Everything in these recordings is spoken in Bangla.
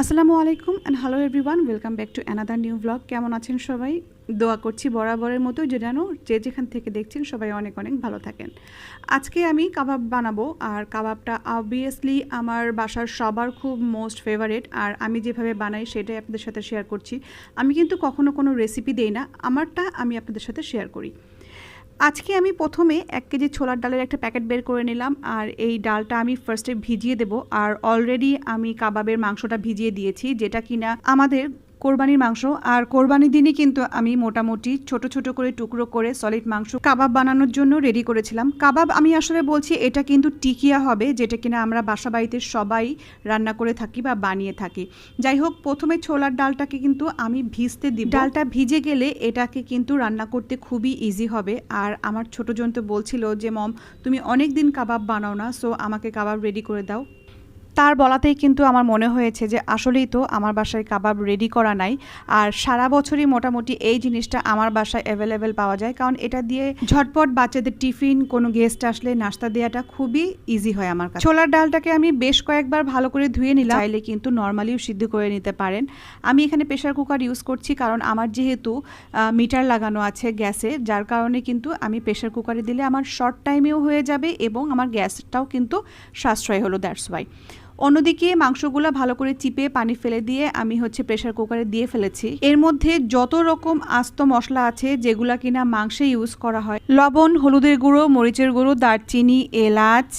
আসসালামু আলাইকুম and hello everyone welcome back to another new blog কেমন আছেন সবাই? দোয়া করছি বরাবরের মতো যে যেন যে যেখান থেকে দেখছেন সবাই অনেক অনেক ভালো থাকেন। আজকে আমি কাবাব বানাবো আর কাবাবটা অবভিয়াসলি আমার বাসার সবার খুব মোস্ট ফেভারিট আর আমি যেভাবে বানাই সেটাই আপনাদের সাথে শেয়ার করছি। আমি কিন্তু কখনো কোনো রেসিপি দেই না, আমারটা আমি আপনাদের সাথে শেয়ার করি। আজকে আমি প্রথমে এক কেজি ছোলার ডালের একটা প্যাকেট বের করে নিলাম, আর এই ডালটা আমি ফার্স্টে ভিজিয়ে দেব, আর অলরেডি আমি কাবাবের মাংসটা ভিজিয়ে দিয়েছি, যেটা কিনা আমাদের কোরবানির মাংস। আর কোরবানির দিনই কিন্তু আমি মোটামুটি ছোট ছোট করে টুকরো করে সলিড মাংস কাবাব বানানোর জন্য রেডি করেছিলাম। কাবাব আমি আসলে বলছি এটা কিন্তু টিকিয়া হবে, যেটা কিনা আমরা বাসা বাড়িতে সবাই রান্না করে থাকি বা বানিয়ে থাকি। যাই হোক, প্রথমে ছোলার ডালটাকে কিন্তু আমি ভিজতে দিই ডালটা ভিজে গেলে এটাকে কিন্তু রান্না করতে খুবই ইজি হবে। আর আমার ছোট জন তো বলছিল যে, মম, তুমি অনেক দিন কাবাব বানাও না সো আমাকে কাবাব রেডি করে দাও। তার বলাতেই কিন্তু আমার মনে হয়েছে যে আসলেই তো আমার বাসায় কাবাব রেডি করা নাই। আর সারা বছরই মোটামুটি এই জিনিসটা আমার বাসায় অ্যাভেলেবেল পাওয়া যায়। কারণ এটা দিয়ে ঝটপট বাচ্চাদের টিফিন, কোনো গেস্ট আসলে নাস্তা দেওয়াটা খুবই ইজি হয় আমার কাছে। ছোলার ডালটাকে আমি বেশ কয়েকবার ভালো করে ধুয়ে নিলাম। চাইলে কিন্তু নর্মালিও সিদ্ধ করে নিতে পারেন। আমি এখানে প্রেশার কুকার ইউজ করছি কারণ আমার যেহেতু মিটার লাগানো আছে গ্যাসে, যার কারণে কিন্তু আমি প্রেশার কুকারে দিলে আমার শর্ট টাইমেও হয়ে যাবে এবং আমার গ্যাসটাও কিন্তু সাশ্রয় হলো দ্যাটস ওয়াই অন্যদিকে মাংসগুলো ভালো করে চিপে পানি ফেলে দিয়ে আমি হচ্ছে প্রেশার কুকারে দিয়ে ফেলেছি। এর মধ্যে যত রকম আস্ত মশলা আছে যেগুলা কিনা মাংসে ইউজ করা হয়, লবণ, হলুদের গুঁড়ো, মরিচের গুঁড়ো, দারচিনি, এলাচ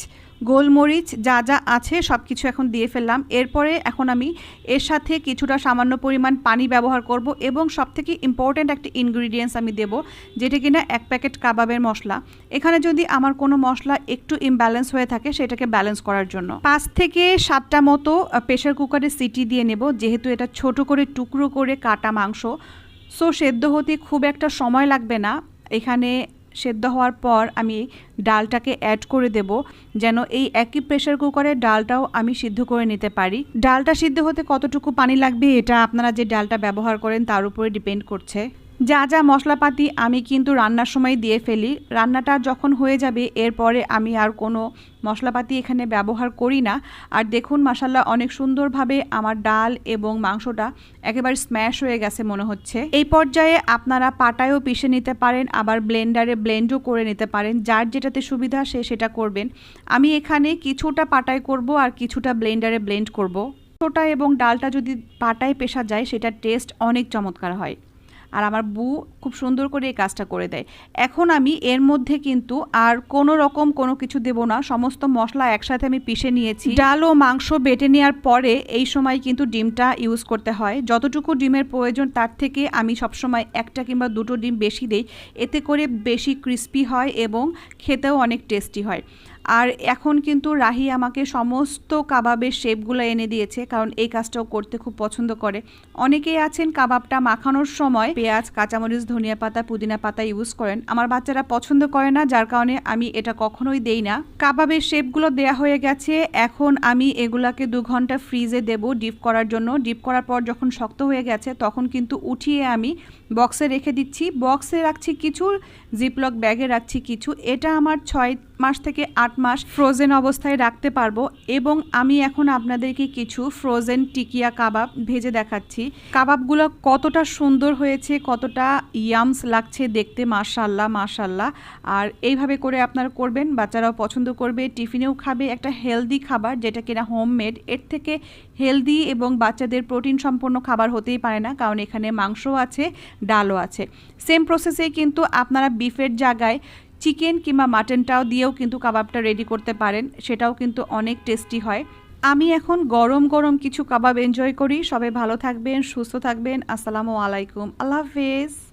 গোলমরিচ যা যা আছে সব কিছু এখন দিয়ে ফেললাম। এরপরে এখন আমি এর সাথে কিছুটা সামান্য পরিমাণ পানি ব্যবহার করব এবং সবথেকে ইম্পর্ট্যান্ট একটা ইনগ্রিডিয়েন্টস আমি দেব, যেটা কিনা এক প্যাকেট কাবাবের মশলা। এখানে যদি আমার কোনো মশলা একটু ইমব্যালেন্স হয়ে থাকে, সেটাকে ব্যালেন্স করার জন্য। পাঁচ থেকে সাতটা মতো প্রেশার কুকারে সিটি দিয়ে নেব, যেহেতু এটা ছোট করে টুকরো করে কাটা মাংস। সো সেদ্ধ হতে খুব একটা সময় লাগবে না। এখানে সেদ্ধ হওয়ার পর আমি ডালটাকে অ্যাড করে দেব, যেন এই একই প্রেশার কুকারে ডালটাও আমি সিদ্ধ করে নিতে পারি। ডালটা সিদ্ধ হতে কতটুকু পানি লাগবে এটা আপনারা যে ডালটা ব্যবহার করেন তার উপরে ডিপেন্ড করছে। যা যা মশলাপাতি আমি কিন্তু রান্নার সময় দিয়ে ফেলি। রান্নাটা যখন হয়ে যাবে, এরপরে আমি আর কোনো মশলাপাতি এখানে ব্যবহার করি না। আর দেখুন মাসাল্লাহ অনেক সুন্দরভাবে আমার ডাল এবং মাংসটা একেবারে স্ম্যাশ হয়ে গেছে মনে হচ্ছে। এই পর্যায়ে আপনারা পাটায়ও পিষে নিতে পারেন, আবার ব্লেন্ডারে ব্লেন্ডও করে নিতে পারেন। যার যেটাতে সুবিধা, সে সেটা করবেন। আমি এখানে কিছুটা পাটায় করব আর কিছুটা ব্লেন্ডারে ব্লেন্ড করব। ছোটা এবং ডালটা যদি পাটায় পেশা যায়, সেটার টেস্ট অনেক চমৎকার হয়। আর আমার বউ খুব সুন্দর করে এই কাজটা করে দেয়। এখন আমি এর মধ্যে কিন্তু আর কোনো রকম কোনো কিছু দেব না। সমস্ত মশলা একসাথে আমি পিষে নিয়েছি। ডাল ও মাংস বেটে নেওয়ার পরে এই সময় কিন্তু ডিমটা ইউজ করতে হয়। যতটুকু ডিমের প্রয়োজন তার থেকে আমি সবসময় একটা কিংবা দুটো ডিম বেশি দেই। এতে করে বেশি ক্রিস্পি হয় এবং খেতেও অনেক টেস্টি হয়। আর এখন কিন্তু রাহি আমাকে সমস্ত কাবাবের শেপগুলো এনে দিয়েছে, কারণ এই কাজটাও করতে খুব পছন্দ করে। অনেকেই আছেন কাবাবটা মাখানোর সময় পেঁয়াজ, কাঁচামরিচ, ধনিয়া পাতা, পুদিনা পাতা ইউজ করেন। আমার বাচ্চারা পছন্দ করে না, যার কারণে আমি এটা কখনোই দেই না। কাবাবের শেপগুলো দেয়া হয়ে গেছে, এখন আমি এগুলাকে দু ঘণ্টা ফ্রিজে দেব ডিপ করার জন্য। ডিপ করার পর যখন শক্ত হয়ে গেছে, তখন কিন্তু উঠিয়ে আমি বক্সে রেখে দিচ্ছি। বক্সে রাখছি কিছু জিপলক ব্যাগে রাখছি কিছু। এটা আমার ছয় মাস থেকে আট মাস ফ্রোজেন অবস্থায় রাখতে পারব এবং আমি এখন আপনাদেরকে কিছু ফ্রোজেন টিকিয়া কাবাব ভেজে দেখাচ্ছি। কাবাবগুলো কতটা সুন্দর হয়েছে, কতটা ইয়ামস লাগছে দেখতে মাশাল্লাহ মাশাল্লাহ আর এইভাবে করে আপনারা করবেন, বাচ্চারাও পছন্দ করবে, টিফিনেও খাবে। একটা হেলদি খাবার যেটা কিনা হোমমেড এর থেকে হেলদি এবং বাচ্চাদের প্রোটিন সম্পন্ন খাবার হতেই পারে না, কারণ এখানে মাংসও আছে, ডালও আছে। সেম প্রসেসেই কিন্তু আপনারা বিফের জায়গায় চিকেন কিংবা মাটনটাও দিয়েও কিন্তু কাবাবটা রেডি করতে পারেন, সেটাও কিন্তু অনেক টেস্টি হয়। আমি এখন গরম গরম কিছু কাবাব এনজয় করি। সবাই ভালো থাকবেন, সুস্থ থাকবেন। আসসালামু আলাইকুম। আল্লাহ হাফেজ।